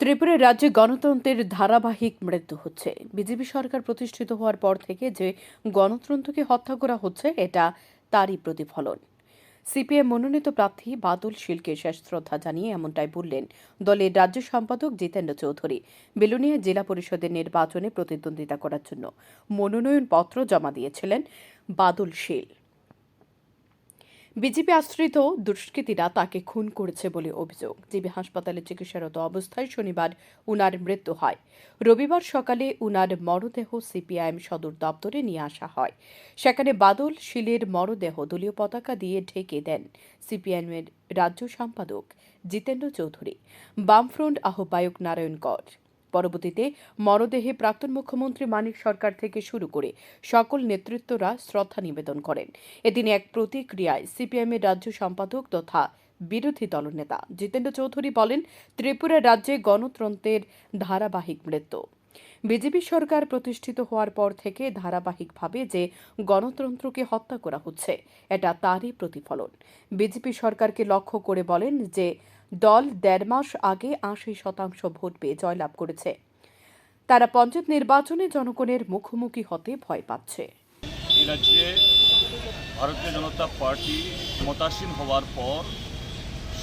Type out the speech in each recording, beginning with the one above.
ত্রিপুরা রাজ্যে গণতন্ত্রের ধারাবাহিক মৃত্যু হচ্ছে। বিজেপি সরকার প্রতিষ্ঠিত হওয়ার পর থেকে যে গণতন্ত্রকে হত্যা করা হচ্ছে, এটা তারই প্রতিফলন। সিপিএম মনোনীত প্রার্থী বাদল শিলকে শেষ শ্রদ্ধা জানিয়ে এমনটাই বললেন দলের রাজ্য সম্পাদক জিতেন্দ্র চৌধুরী। বেলুনিয়া জেলা পরিষদের নির্বাচনে প্রতিদ্বন্দ্বিতা করার জন্য মনোনয়নপত্র জমা দিয়েছিলেন বাদল শীল। বিজেপি আশ্রিত দুষ্কৃতীরা তাকে খুন করেছে বলে অভিযোগ। জিবি হাসপাতালে চিকিৎসারত অবস্থায় শনিবার উনার মৃত্যু হয়। রবিবার সকালে উনার মরদেহ সিপিআইএম সদর দপ্তরে নিয়ে আসা হয়। সেখানে বাদল, শিলের মরদেহ দলীয় পতাকা দিয়ে ঢেকে দেন সিপিআইএমের রাজ্য সম্পাদক জিতেন্দ্র চৌধুরী। বামফ্রন্ট আহ্বায়ক নারায়ণ কর। পরবর্তীতে মরদেহে প্রাক্তন মুখ্যমন্ত্রী মানিক সরকার থেকে শুরু করে সকল নেতৃত্বরা শ্রদ্ধা নিবেদন করেন। এদিন এক প্রতিক্রিয়ায় সিপিএমের রাজ্য সম্পাদক তথা বিরোধী দলনেতা জিতেন্দ্র চৌধুরী বলেন, ত্রিপুরা রাজ্যে গণতন্ত্রের ধারাবাহিক মৃত্যু। বিজেপি সরকার প্রতিষ্ঠিত হওয়ার পর থেকে ধারাবাহিকভাবে যে গণতন্ত্রকে হত্যা করা হচ্ছে, এটা তারই প্রতিফলন। বিজেপি সরকারকে লক্ষ্য করে বলেন যে, দল দেড় মাস আগে আশি শতাংশ ভোট পেয়ে জয়লাভ করেছে। তারা পঞ্চায়েত নির্বাচনে জনগণের মুখোমুখি হতে ভয় পাচ্ছে। ভারতীয় জনতা পার্টি ক্ষমতাসীন হওয়ার পর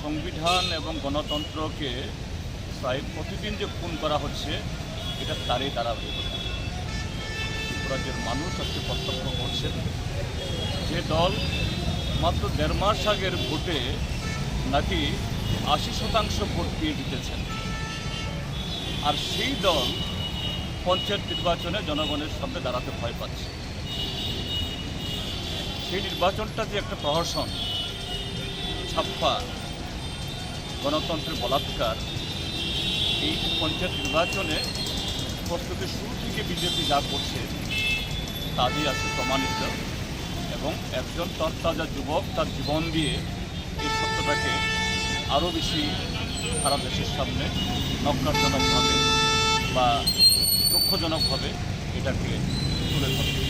সংবিধান এবং গণতন্ত্রকে প্রায় প্রতিদিন যে খুন করা হচ্ছে এটা তারই ধারাবাহিকতা রাজ্যের মানুষ আজকে প্রত্যক্ষ করছেন যে দল মাত্র দেড় মাস আগের ভোটে নাকি আশি শতাংশ ভোট পেয়ে জিতেছেন। আর সেই দল পঞ্চায়েত নির্বাচনে জনগণের সামনে দাঁড়াতে ভয় পাচ্ছে। সেই নির্বাচনটা যে একটা প্রহসন, ছাপ্পা, গণতন্ত্রের বলাৎকার, এই পঞ্চায়েত নির্বাচনে প্রস্তুতি শুরু থেকে বিজেপি যা করছে তা দিয়ে আছে প্রমাণিত। এবং একজন তরতাজা যুবক তার জীবন দিয়ে এই সত্যটাকে আরও বেশি সারা দেশের সামনে নক্কারজনকভাবে বা দুঃখজনকভাবে এটাকে তুলে ধরবে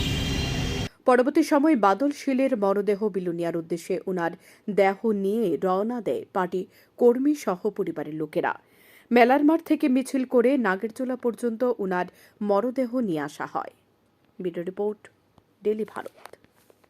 পরবর্তী সময় বাদল শীলের মরদেহ বিলুনিয়ার উদ্দেশ্যে উনার দেহ নিয়ে রওনা দেয় পার্টি কর্মী সহ পরিবারের লোকেরা। মেলার থেকে মিছিল করে নাগেরচোলা পর্যন্ত উনার মরদেহ নিয়ে আসা হয়। Report daily Bharat.